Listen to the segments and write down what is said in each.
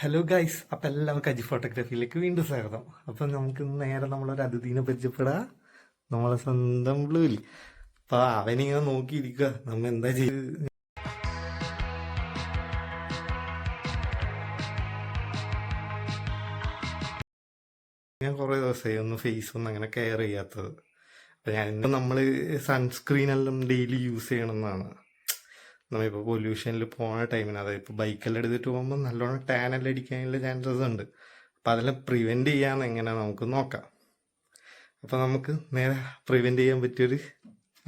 Hello guys അപ്പം എല്ലാവർക്കും അജി ഫോട്ടോഗ്രാഫിയിലേക്ക് വീണ്ടും സ്വാഗതം. അപ്പം നമുക്ക് നേരെ നമ്മളൊരു അതിഥീനെ പരിചയപ്പെടാം. നമ്മളെ സ്വന്തം ബ്ലൂവിൽ അപ്പം അവനിങ്ങനെ നോക്കിയിരിക്കുക നമ്മൾ എന്താ ചെയ്ത് ഞാൻ കുറേ ദിവസമായി ഒന്ന് ഫേസ് ഒന്നും അങ്ങനെ കെയർ ചെയ്യാത്തത്. അപ്പം ഞാൻ നമ്മൾ സൺസ്ക്രീൻ എല്ലാം ഡെയിലി യൂസ് ചെയ്യണമെന്നാണ് നമ്മളിപ്പോൾ പൊല്യൂഷനിൽ പോണ ടൈമിന് അതായത് ഇപ്പോൾ ബൈക്കെല്ലാം എടുത്തിട്ട് പോകുമ്പോൾ നല്ലോണം ടാൻ എല്ലാം അടിക്കാനുള്ള ചാൻസസ് ഉണ്ട്. അപ്പോൾ അതെല്ലാം പ്രിവെന്റ് ചെയ്യാമെന്ന് എങ്ങനെ നമുക്ക് നോക്കാം. അപ്പോൾ നമുക്ക് നേരെ പ്രിവെന്റ് ചെയ്യാൻ പറ്റിയൊരു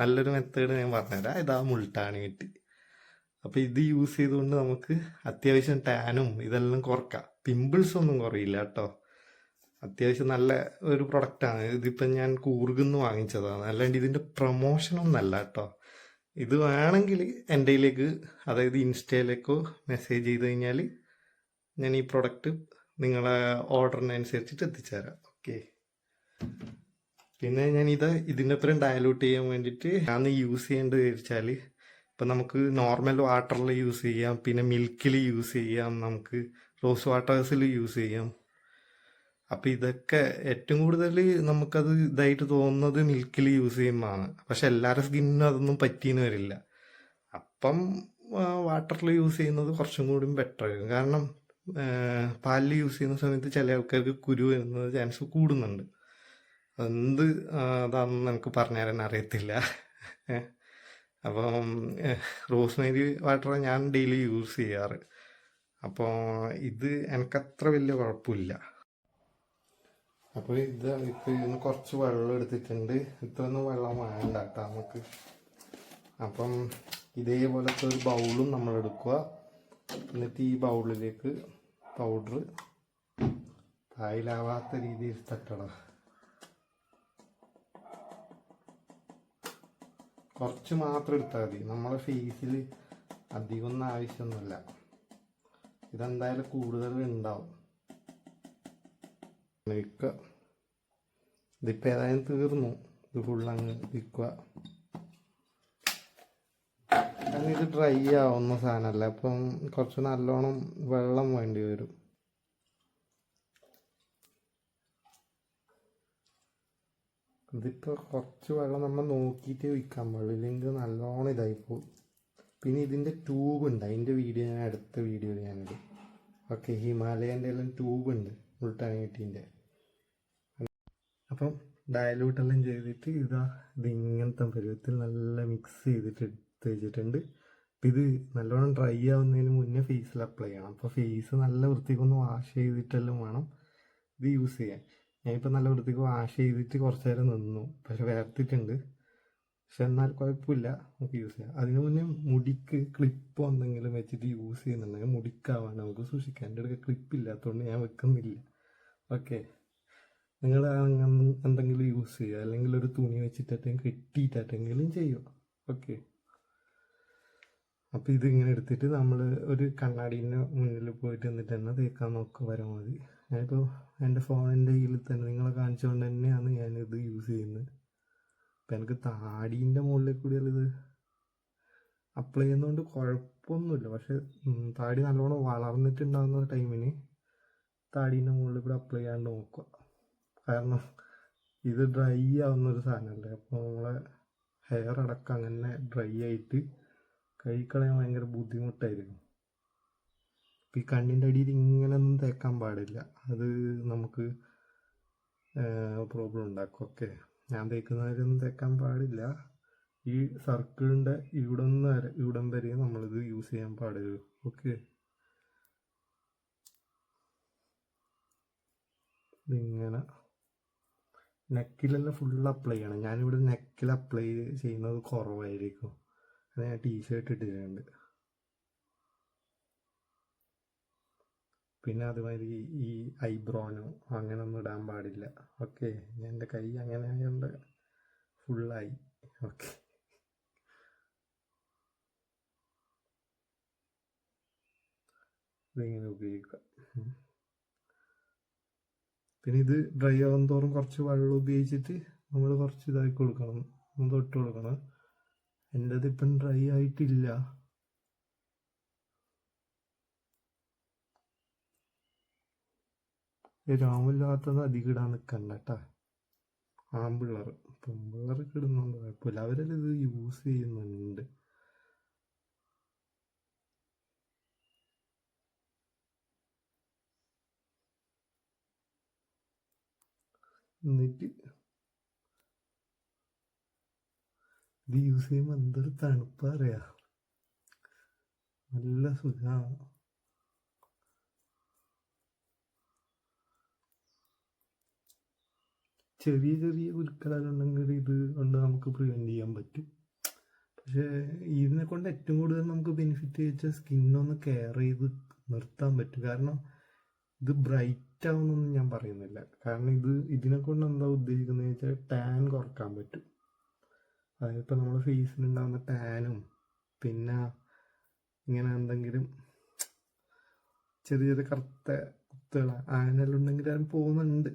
നല്ലൊരു മെത്തേഡ് ഞാൻ പറഞ്ഞുതരാം. ഇതാ മുൾട്ടാണി കിട്ടി. അപ്പോൾ ഇത് യൂസ് ചെയ്തുകൊണ്ട് നമുക്ക് അത്യാവശ്യം ടാനും ഇതെല്ലാം കുറക്കാം. പിമ്പിൾസ് ഒന്നും കുറയില്ല കേട്ടോ. അത്യാവശ്യം നല്ല ഒരു പ്രൊഡക്റ്റാണ് ഇതിപ്പം ഞാൻ കൂർഗിന്ന് വാങ്ങിച്ചതാണ്. അല്ലാണ്ട് ഇതിന്റെ പ്രൊമോഷനൊന്നല്ല കേട്ടോ. ഇത് വേണമെങ്കിൽ എന്റെ ഇതിലേക്ക് അതായത് ഇൻസ്റ്റയിലേക്കോ മെസ്സേജ് ചെയ്ത് കഴിഞ്ഞാൽ ഞാൻ ഈ പ്രൊഡക്റ്റ് നിങ്ങളെ ഓർഡറിനനുസരിച്ചിട്ട് എത്തിച്ചുതരാം ഓക്കെ. പിന്നെ ഞാൻ ഇത് ഇതിന്റെ അത്രയും ഡയലൂട്ട് ചെയ്യാൻ വേണ്ടിയിട്ട് ഞാൻ യൂസ് ചെയ്യേണ്ടത് വെച്ചാൽ ഇപ്പം നമുക്ക് നോർമൽ വാട്ടറിൽ യൂസ് ചെയ്യാം പിന്നെ മിൽക്കിൽ യൂസ് ചെയ്യാം നമുക്ക് റോസ് വാട്ടേഴ്സിൽ യൂസ് ചെയ്യാം. അപ്പം ഇതൊക്കെ ഏറ്റവും കൂടുതൽ നമുക്കത് ഇതായിട്ട് തോന്നുന്നത് മിൽക്കിൽ യൂസ് ചെയ്യുമ്പോഴാണ് പക്ഷെ എല്ലാവരുടെ സ്കിന്നിനും അതൊന്നും പറ്റിയെന്ന് വരില്ല. അപ്പം വാട്ടറിൽ യൂസ് ചെയ്യുന്നത് കുറച്ചും കൂടി ബെറ്റർ ആയിരിക്കും. കാരണം പാലിൽ യൂസ് ചെയ്യുന്ന സമയത്ത് ചില ആൾക്കാർക്ക് കുരു വരുന്നത് ചാൻസ് കൂടുന്നുണ്ട്. എന്ത് അതാണെന്ന് എനിക്ക് പറഞ്ഞു തരാൻ അറിയത്തില്ല അപ്പം റോസ്മേരി വാട്ടർ ഞാൻ ഡെയിലി യൂസ് ചെയ്യാറ്. അപ്പോൾ ഇത് എനിക്കത്ര വലിയ കുഴപ്പമില്ല. അപ്പോൾ ഇത് ഇപ്പൊ ഇതിന് കുറച്ച് വെള്ളം എടുത്തിട്ടുണ്ട്. ഇത്രയൊന്നും വെള്ളം വേണ്ട കേട്ടോ നമുക്ക്. അപ്പം ഇതേപോലത്തെ ഒരു ബൗളും നമ്മൾ എടുക്കുക. എന്നിട്ട് ഈ ബൗളിലേക്ക് പൗഡർ തായിലാവാത്ത രീതിയിൽ തട്ടണം. കുറച്ച് മാത്രം എടുത്താൽ മതി. നമ്മളെ ഫേസിൽ അധികമൊന്നും ആവശ്യമൊന്നുമില്ല. ഇതെന്തായാലും കൂടുതൽ ഉണ്ടാവും. വിൽക്കുക ഇതിപ്പോൾ ഏതായാലും തീർന്നു. ഇത് ഫുള്ളങ്ങ് വിൽക്കുക കാരണം ഇത് ഡ്രൈ ആവുന്ന സാധനമല്ല. അപ്പം കുറച്ച് നല്ലോണം വെള്ളം വേണ്ടി വരും. ഇതിപ്പോൾ കുറച്ച് വെള്ളം നമ്മൾ നോക്കിയിട്ട് വിൽക്കാൻ പാടുള്ളൂ ഇല്ലെങ്കിൽ നല്ലോണം ഇതായി പോകും പിന്നെ ഇതിന്റെ ട്യൂബ് ഉണ്ട്. അതിന്റെ വീഡിയോ ഞാൻ അടുത്ത വീഡിയോയിൽ ഞാനിടും. ഓക്കെ ഹിമാലയന്റെ എല്ലാം ട്യൂബ് ഉണ്ട്. ഉൾട്ടാനിട്ടിന്റെ അപ്പം ഡയലൂട്ടെല്ലാം ചെയ്തിട്ട് ഇതാ ഇത് ഇങ്ങനത്തെ പരുവത്തിൽ നല്ല മിക്സ് ചെയ്തിട്ട് എടുത്ത് വെച്ചിട്ടുണ്ട്. ഇത് നല്ലോണം ഡ്രൈ ആവുന്നതിന് മുന്നേ ഫേസിൽ അപ്ലൈ ചെയ്യണം. അപ്പോൾ ഫേസ് നല്ല വൃത്തിക്കൊന്ന് വാഷ് ചെയ്തിട്ടെല്ലാം വേണം ഇത് യൂസ് ചെയ്യാൻ. ഞാനിപ്പോൾ നല്ല വൃത്തിക്ക് വാഷ് ചെയ്തിട്ട് കുറച്ച് നേരം നിന്നു. പക്ഷെ വേർത്തിട്ടുണ്ട്. പക്ഷെ എന്നാൽ കുഴപ്പമില്ല. നമുക്ക് യൂസ് ചെയ്യാം. അതിന് മുന്നേ മുടിക്ക് ക്ലിപ്പ് എന്തെങ്കിലും വെച്ചിട്ട് യൂസ് ചെയ്യുന്നുണ്ടെങ്കിൽ മുടിക്കാവാൻ നമുക്ക് സൂക്ഷിക്കാം. എന്റെ അടുക്ക ക്ലിപ്പ് ഇല്ലാത്തതുകൊണ്ട് ഞാൻ വെക്കുന്നില്ല. ഓക്കെ. നിങ്ങൾ എന്തെങ്കിലും യൂസ് ചെയ്യുക. അല്ലെങ്കിൽ ഒരു തുണി വെച്ചിട്ടെങ്കിലും കെട്ടിയിട്ടെങ്കിലും ചെയ്യുക. ഓക്കെ. അപ്പോൾ ഇതിങ്ങനെ എടുത്തിട്ട് നമ്മൾ ഒരു കണ്ണാടീന്റെ മുന്നിൽ പോയിട്ട് എന്നിട്ട് തന്നെ തേക്കാൻ നോക്കുക. പരമാവധി ഞാനിപ്പോൾ എന്റെ ഫോണിന്റെ കയ്യിൽ തന്നെ നിങ്ങളെ കാണിച്ചുകൊണ്ട് തന്നെയാണ് ഞാനിത് യൂസ് ചെയ്യുന്നത്. അപ്പം എനിക്ക് താടീന്റെ മുകളിൽ കൂടിയാലിത് അപ്ലൈ ചെയ്യുന്നതുകൊണ്ട് കുഴപ്പമൊന്നുമില്ല. പക്ഷെ താടി നല്ലോണം വളർന്നിട്ടുണ്ടാകുന്ന ടൈമിന് താടീന്റെ മുകളിൽ കൂടെ അപ്ലൈ ചെയ്യാണ്ട് നോക്കുക. കാരണം ഇത് ഡ്രൈ ആവുന്ന ഒരു സാധനമല്ലേ അപ്പോൾ നമ്മളെ ഹെയർ അടക്കം അങ്ങനെ ഡ്രൈ ആയിട്ട് കഴിക്കളയാൻ ഭയങ്കര ബുദ്ധിമുട്ടായിരിക്കും. അപ്പം ഈ കണ്ണിന്റെ അടിയിൽ ഇങ്ങനെയൊന്നും തേക്കാൻ പാടില്ല. അത് നമുക്ക് പ്രോബ്ലം ഉണ്ടാക്കും. ഓക്കെ ഞാൻ തേക്കുന്നവരൊന്നും തേക്കാൻ പാടില്ല. ഈ സർക്കിളിന്റെ ഇവിടം വരെ ഇവിടം വരെ നമ്മളിത് യൂസ് ചെയ്യാൻ പാടുള്ളൂ ഓക്കെ ഇതിങ്ങനെ നെക്കിലെല്ലാം ഫുൾ അപ്ലൈ ചെയ്യണം ഞാനിവിടെ നെക്കിൽ അപ്ലൈ ചെയ്യുന്നത് കുറവായിരിക്കും. അത് ഞാൻ ടീഷർട്ട് ഇട്ടിട്ടുണ്ട്. പിന്നെ അതുമാതിരി ഈ ഐബ്രോനോ അങ്ങനെയൊന്നും ഇടാൻ പാടില്ല. ഓക്കെ എന്റെ കൈ അങ്ങനെ ആയതുകൊണ്ട് ഫുള്ളായി ഓക്കെ ഇതിങ്ങനെ ഉപയോഗിക്കുക പിന്നെ ഇത് ഡ്രൈ ആവും തോറും കുറച്ച് വെള്ളം ഉപയോഗിച്ചിട്ട് നമ്മൾ കുറച്ച് ഇതാക്കി കൊടുക്കണം. ഒന്ന് തൊട്ട് കൊടുക്കണം. എന്റെത് ഇപ്പം ഡ്രൈ ആയിട്ടില്ല. രാമില്ലാത്തത് അധികം ഇടാൻ നിൽക്കണ്ട കേട്ടാ ആമ്പിള്ളേർ. പെമ്പിള്ളേർക്ക് ഇടുന്നുണ്ട് കുഴപ്പമില്ല. അവരെല്ലാം ഇത് യൂസ് ചെയ്യുന്നുണ്ട്. എന്നിട്ട് ഇത് യൂസ് ചെയ്യുമ്പോൾ എന്തൊരു തണുപ്പാ അറിയാ. നല്ല സുഖമാണ് ചെറിയ ചെറിയ കുരുക്കളെല്ലാം ഇത് കൊണ്ട് നമുക്ക് പ്രിവെന്റ് ചെയ്യാൻ പറ്റും. പക്ഷേ ഇതിനെ കൊണ്ട് ഏറ്റവും കൂടുതൽ നമുക്ക് ബെനിഫിറ്റ് വെച്ചാൽ സ്കിന്നൊന്ന് കെയർ ചെയ്ത് നിർത്താൻ പറ്റും. കാരണം ഇത് ബ്രൈറ്റ് ആവുന്നൊന്നും ഞാൻ പറയുന്നില്ല. കാരണം ഇത് ഇതിനെ കൊണ്ട് എന്താ ഉദ്ദേശിക്കുന്നത് വെച്ചാൽ ടാൻ കുറയ്ക്കാൻ പറ്റും. അതായത് ഇപ്പം നമ്മുടെ ഫേസിലുണ്ടാകുന്ന ടാനും പിന്നെ ഇങ്ങനെ എന്തെങ്കിലും ചെറിയ ചെറിയ കറുത്ത കുത്തുകൾ അങ്ങനെയെല്ലാം ഉണ്ടെങ്കിൽ അത് പോകുന്നുണ്ട്.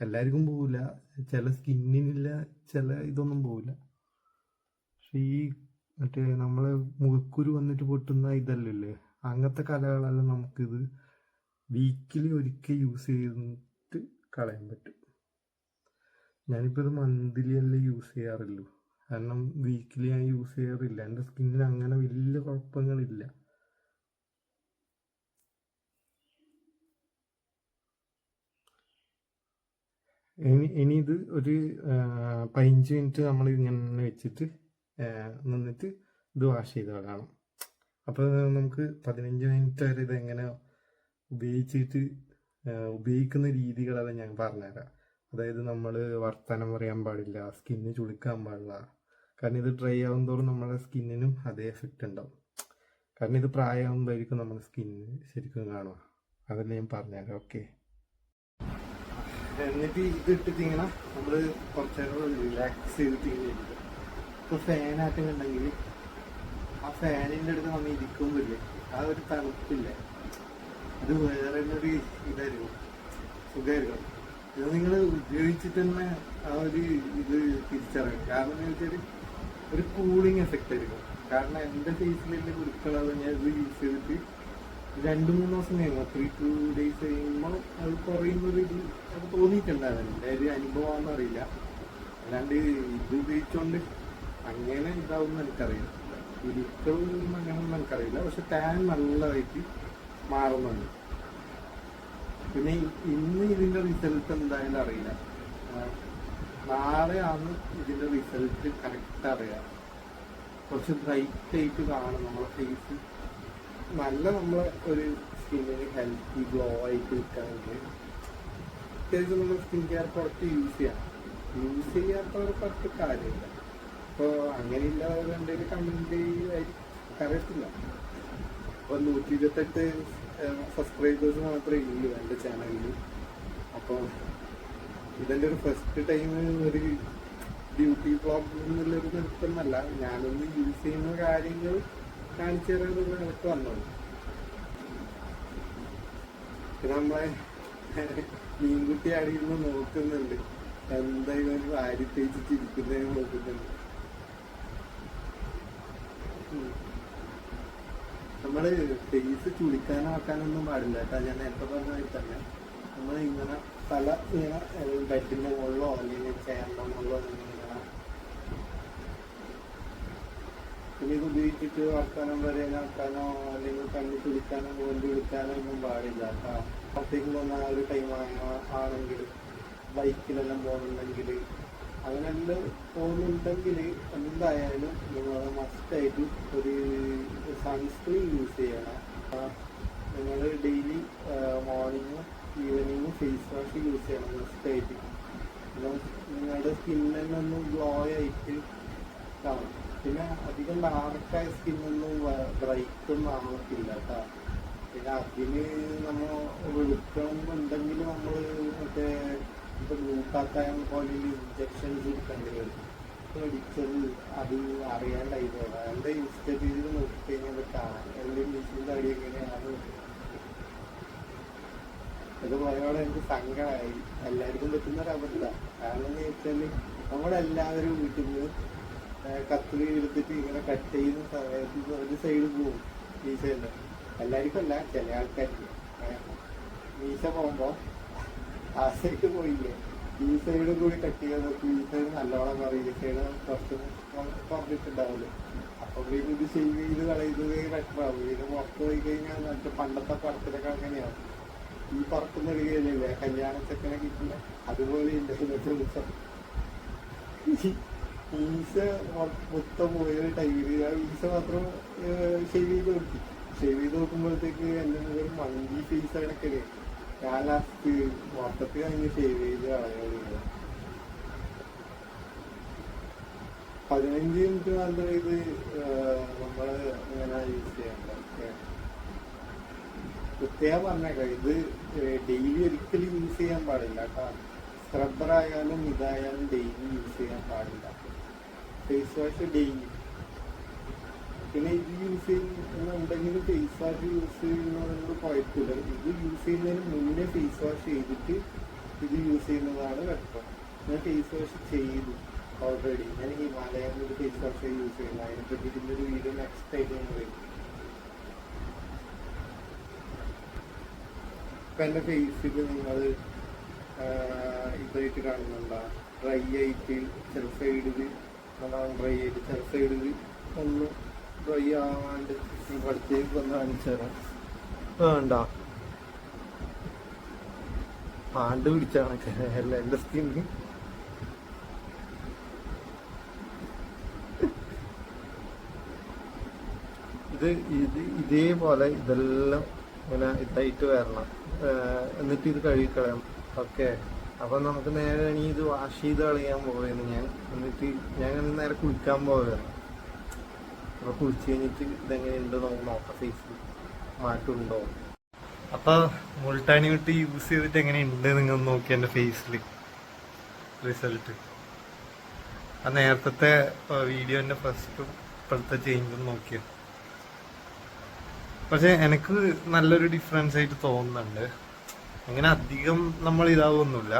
എല്ലാവർക്കും പോവില്ല. ചില സ്കിന്നിനില്ല ചില ഇതൊന്നും പോവില്ല. പക്ഷെ ഈ മറ്റേ നമ്മളെ മുഖക്കുരു വന്നിട്ട് പൊട്ടുന്ന ഇതല്ലല്ലേ? അങ്ങനത്തെ കലകളെല്ലാം നമുക്കിത് വീക്കിലി ഒരിക്കൽ യൂസ് ചെയ്തിട്ട് കളയാൻ പറ്റും. ഞാനിപ്പോൾ ഇത് മന്ത്ലി അല്ലേ യൂസ് ചെയ്യാറുള്ളൂ. കാരണം വീക്കിലി ഞാൻ യൂസ് ചെയ്യാറില്ല. എന്റെ സ്കിന്നിന് അങ്ങനെ വലിയ കുഴപ്പങ്ങളില്ല. ഇനി ഇനി ഇത് ഒരു പതിനഞ്ച് മിനിറ്റ് നമ്മൾ ഇങ്ങനെ വെച്ചിട്ട് നിന്നിട്ട് ഇത് വാഷ് ചെയ്ത് കളയണം. അപ്പോൾ നമുക്ക് പതിനഞ്ച് മിനിറ്റ് വരെ ഇത് എങ്ങനെ ഉപയോഗിച്ചിട്ട് ഉപയോഗിക്കുന്ന രീതികളെല്ലാം ഞാൻ പറഞ്ഞുതരാം. അതായത് നമ്മൾ വർത്തമാനം പറയാൻ പാടില്ല സ്കിന്ന് ചുളിക്കാൻ പാടില്ല. കാരണം ഇത് ഡ്രൈ ആവും തോറും നമ്മുടെ സ്കിന്നിനും അതേ എഫക്റ്റ് ഉണ്ടാവും. കാരണം ഇത് പ്രായമാകുമ്പോഴായിരിക്കും നമ്മുടെ സ്കിന്ന് ശരിക്കും കാണുക. അതെല്ലാം ഞാൻ പറഞ്ഞുതരാം ഓക്കെ എന്നിട്ട് ഇത് ഇട്ടിട്ടിങ്ങനെ നമ്മൾ കുറച്ച് നേരം റിലാക്സ് ചെയ്തിട്ട് ഇങ്ങനെ ഇരിക്കും ഇപ്പോൾ ആ ഫാനിന്റെ അടുത്ത് വന്ന് ഇരിക്കുമ്പോഴില്ലേ ആ ഒരു തണുപ്പില്ലേ. അത് വേറെ ഒരു ഇതായിരിക്കും. സുഖമായിരിക്കും. ഇത് നിങ്ങൾ ഉപയോഗിച്ചിട്ട് തന്നെ ആ ഒരു ഇത് തിരിച്ചറിയും കാരണം എന്ന് വെച്ചാൽ ഒരു കൂളിംഗ് എഫക്റ്റ് ആയിരിക്കും. കാരണം എന്റെ ഫേസിലെ കുരുക്കളത് ഞാൻ ഇത് യൂസ് ചെയ്തിട്ട് രണ്ട് മൂന്ന് ദിവസം കഴിയുമ്പോൾ ത്രീ ടു ഡേയ്സ് കഴിയുമ്പോൾ അത് കുറയുന്നൊരു ഇത് അത് തോന്നിയിട്ടുണ്ടായിരുന്നു. എന്റെ ഒരു അനുഭവമാണെന്ന് അറിയില്ല. അല്ലാണ്ട് ഇത് ഉപയോഗിച്ചുകൊണ്ട് അങ്ങനെ ഇതാവും എനിക്കറിയില്ല. കുരുക്കളൊന്നും അങ്ങനെയൊന്നും എനിക്കറിയില്ല. പക്ഷെ ടാൻ നല്ലതായിട്ട് മാറുന്നുണ്ട്. പിന്നെ ഇന്ന് ഇതിന്റെ റിസൾട്ട് എന്തായാലും അറിയില്ല. നാളെ നാളെയാണ് ഇതിന്റെ റിസൾട്ട് കറക്റ്റ് അറിയാം കുറച്ച് ബ്രൈറ്റ് ആയിട്ട് കാണും നമ്മളെ ഫേസ് നല്ല നമ്മളെ ഒരു സ്കിന്നിന് ഹെൽത്തി ഗ്ലോ ആയിട്ട് നിൽക്കാനുണ്ട് അത്യാവശ്യം നമ്മൾ സ്കിൻ കെയർ പ്രോഡക്റ്റ് യൂസ് ചെയ്യാം. യൂസ് ചെയ്യാത്തവരെ കുറച്ച് കാര്യമില്ല. അപ്പോൾ അങ്ങനെയില്ലാതെ എന്തെങ്കിലും കമന്റ് അറിയത്തില്ല അപ്പോൾ നൂറ്റി ഇരുപത്തെട്ട് സബ്സ്ക്രൈബേഴ്സ് മാത്രമേ ഉള്ളൂ എന്റെ ചാനലിൽ അപ്പോൾ ഇതെന്റെ ഒരു ഫസ്റ്റ് ടൈം ഒരു ബ്യൂട്ടി ബ്ലോഗ് എന്നുള്ളൊരു നൃത്തമല്ല ഞാനൊന്ന് യൂസ് ചെയ്യുന്ന കാര്യങ്ങൾ കാണിച്ചു തരാനുള്ള എനിക്ക് വന്നത് നമ്മളെ മീൻകുട്ടി നിന്ന് നോക്കുന്നുണ്ട്. എന്തായാലും വാരി തേച്ചിട്ട് ഇരിക്കുന്നതിന് നോക്കുന്നുണ്ട് നമ്മൾ ഫേസ് ചുളിക്കാനാക്കാനൊന്നും പാടില്ല. കേട്ടോ ഞാൻ നേരത്തെ പറഞ്ഞ തന്നെ നമ്മൾ ഇങ്ങനെ തല ഇങ്ങനെ ബെഡിന്റെ മുകളിലോ അല്ലെങ്കിൽ ചേർന്ന മുകളിലോ പിന്നെ ഇത് ഉപയോഗിച്ചിട്ട് വർത്താനം വരാനാക്കാനോ അല്ലെങ്കിൽ കണ്ണു ചുളിക്കാനോ മുകളിൽ വിളിക്കാനോ ഒന്നും പാടില്ല. കേട്ടോ പുറത്തേക്ക് പോകുന്ന ഒരു ടൈം ആണെങ്കിൽ ബൈക്കിലെല്ലാം പോകുന്നുണ്ടെങ്കിൽ അങ്ങനെല്ലാം പോകുന്നുണ്ടെങ്കിൽ എന്തായാലും നിങ്ങൾ മസ്റ്റായിട്ട് ഒരു സൺസ്ക്രീൻ യൂസ് ചെയ്യണം. നിങ്ങൾ ഡെയിലി മോർണിംഗും ഈവനിങ്ങും ഫേസ് വാഷ് യൂസ് ചെയ്യണം മസ്റ്റായിട്ട്. നിങ്ങളുടെ സ്കിന്നിനൊന്ന് ഗ്ലോ ആയിട്ട് കാണും. പിന്നെ അധികം ഡാർക്കായ സ്കിന്നൊന്നും ബ്രൈറ്റൊന്നും ആവത്തില്ല കേട്ടോ പിന്നെ അതിന് നമ്മൾ വെളുക്കണമെന്നുണ്ടെങ്കിൽ നമ്മൾ മറ്റേ ഇപ്പൊ ഗ്ലൂട്ടാത്തായം പോലെ ഇഞ്ചക്ഷൻസ് എടുക്കേണ്ടി വരും അടിച്ചത് അത് അറിയാണ്ടായി പോയത് അതിന്റെ ഇൻസ്റ്റന്റ് ചെയ്ത് നോക്കി കഴിഞ്ഞാൽ കാണാം. എന്റെ മീശിന്റെ അടി എങ്ങനെയാണ് ഇത് പോയോടെ എല്ലാവർക്കും പറ്റുന്ന ഒരു അബദ്ധ കാരണം എന്ന് വെച്ചാൽ നമ്മളെല്ലാവരും വീട്ടിൽ നിന്ന് കത്തിരി എടുത്തിട്ട് ഇങ്ങനെ കട്ട് ചെയ്യുന്ന സമയത്ത് ഇത് ഒരു സൈഡ് പോവും മീശ എല്ലാവർക്കും അല്ല ചില ആൾക്കാർക്ക്. മീശ പോകുമ്പോ ആ സൈഡ് പോയില്ലേ? ഈ സൈഡ് കൂടി കട്ട് ചെയ്ത് നോക്കി ഈ സൈഡ് നല്ലോണം പറയും ഈ സൈഡ് കുറച്ച് കുറഞ്ഞിട്ടുണ്ടാവില്ലേ അപ്പൊ ഇത് ചെയ്ത് കളയുന്നത് ബെറ്റർ ആവും. ഇത് പുറത്ത് പോയി കഴിഞ്ഞാൽ മറ്റേ പണ്ടത്തെ പടത്തിലൊക്കെ അങ്ങനെയാണ് ഈ പുറത്തുനിന്ന് എടുക്കുകയല്ലേ? കല്യാണ കിട്ടില്ല അതുപോലെ ഇല്ല സുഖം ഈസ മൊത്തം പോയ ടൈമിൽ ഈസ മാത്രം ഷെയ്വ് ചെയ്ത് നോക്കി. ഷെയ്വ് ചെയ്ത് നോക്കുമ്പോഴത്തേക്ക് എന്റെ മുഖം മങ്കി ഫേസ് ആണൊക്കെ ലാസ്റ്റ് മൊത്തത്തിൽ അങ്ങ് സേവ് ചെയ്ത് കളയുന്നത് പതിനഞ്ച് മിനിറ്റ് മാത്രം ഇത് നമ്മൾ ഇങ്ങനെ യൂസ് ചെയ്യണ്ട. പ്രത്യേകം പറഞ്ഞേക്കാം ഇത് ഡെയിലി ഒരിക്കലും യൂസ് ചെയ്യാൻ പാടില്ല. കേട്ടോ. ആയാലും ഇതായാലും ഡെയിലി യൂസ് ചെയ്യാൻ പാടില്ല. ഫേസ് വാഷ് ഡെയിലി പിന്നെ ഇത് യൂസ് ചെയ്യുന്നുണ്ടെങ്കിൽ ഫേസ് വാഷ് യൂസ് ചെയ്യുന്നതിനോട് കുഴപ്പമില്ല. ഇത് യൂസ് ചെയ്യുന്നതിന് മുന്നേ ഫേസ് വാഷ് ചെയ്തിട്ട് ഇത് യൂസ് ചെയ്യുന്നതാണ് ബെറ്റർ ഞാൻ ഫേസ് വാഷ് ചെയ്തു ഓൾറെഡി ഞാൻ ഹിമാലയം ഒരു ഫേസ് വാഷ് യൂസ് ചെയ്യുന്നത് അതിനെപ്പറ്റി ഇതിന്റെ ഒരു വീഡിയോ നെക്സ്റ്റ് ആയിട്ട് ഞാൻ വരും. ഇപ്പം എന്റെ ഫേസിൽ നിങ്ങൾ ഇതായിട്ട് കാണുന്നുണ്ടോ? ഡ്രൈ ആയിട്ട് ചില സൈഡിൽ നല്ലോണം ഡ്രൈ ആയിട്ട് ചില സൈഡിൽ ഒന്ന് ഡ്രൈ ആവാണ്ട് എന്റെ സ്കിന്ന് ഇത് ഇത് ഇതേപോലെ ഇതെല്ലാം ഇങ്ങനെ ഇതായിട്ട് വരണം. എന്നിട്ട് ഇത് കഴുകിക്കളയാം ഓക്കെ. അപ്പൊ നമുക്ക് നേരെ ഇനി ഇത് വാഷ് ചെയ്ത് കളയാൻ പോവുകയാണ് ഞാൻ. എന്നിട്ട് ഞാൻ നേരെ കുളിക്കാൻ പോവുകയാണ് അപ്പൊ കുളിച്ച് കഴിഞ്ഞിട്ട് ഇതെങ്ങനെയുണ്ട് നമുക്ക് നോക്കാം. ഫേസിൽ മാറ്റമുണ്ടോ? അപ്പൊ മുൾട്ടാണി വിട്ട് യൂസ് ചെയ്തിട്ട് എങ്ങനെയുണ്ട് നിങ്ങൾ നോക്കി എന്റെ ഫേസിൽ റിസൾട്ട് ആ നേരത്തെ വീഡിയോന്റെ ഫസ്റ്റും ഇപ്പോഴത്തെ ചേഞ്ചും നോക്കിയത് പക്ഷെ എനിക്ക് നല്ലൊരു ഡിഫറൻസ് ആയിട്ട് തോന്നുന്നുണ്ട്. അങ്ങനെ അധികം നമ്മൾ ഇതാവൊന്നുമില്ല.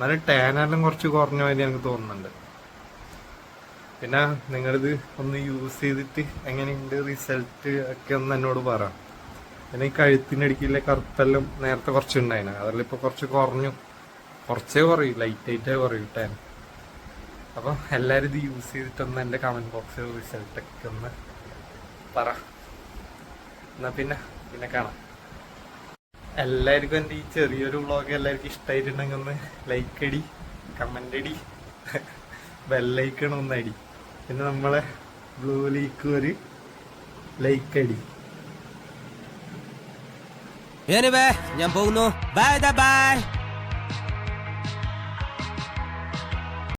നല്ല ടാനെല്ലാം കുറച്ച് കുറഞ്ഞ മാതിരി എനിക്ക് തോന്നുന്നുണ്ട്. പിന്നെ നിങ്ങളിത് ഒന്ന് യൂസ് ചെയ്തിട്ട് എങ്ങനെയുണ്ട് റിസൾട്ട് ഒക്കെ ഒന്ന് എന്നോട് പറ. പിന്നെ ഈ കഴുത്തിനടിക്കില്ല കറുത്തെല്ലാം നേരത്തെ കുറച്ച് കുറച്ചുണ്ടായിന്. അതെല്ലാം ഇപ്പൊ കുറച്ച് കുറഞ്ഞു. കുറച്ചേ കുറയും ലൈറ്റ് ആയിട്ടേ കുറയും ടാൻ അപ്പൊ എല്ലാരും ഇത് യൂസ് ചെയ്തിട്ടൊന്ന് എന്റെ കമന്റ് ബോക്സിൽ റിസൾട്ട് ഒക്കെ ഒന്ന് പറ. എന്നാ പിന്നെ പിന്നെ കാണാം. എല്ലാവർക്കും എന്റെ ഈ ചെറിയൊരു വ്ളോഗ് എല്ലാവർക്കും ഇഷ്ടമായിട്ടുണ്ടെങ്കിൽ ഒന്ന് ലൈക്ക് അടി കമന്റ് അടി ബെല്ലൈക്കണം ഒന്ന് അടി. പിന്നെ നമ്മളെ ബ്ലൂ ലീക്ക് ഒരു ലൈക്ക് അടി. ഞാൻ പോകുന്നു. Bye bye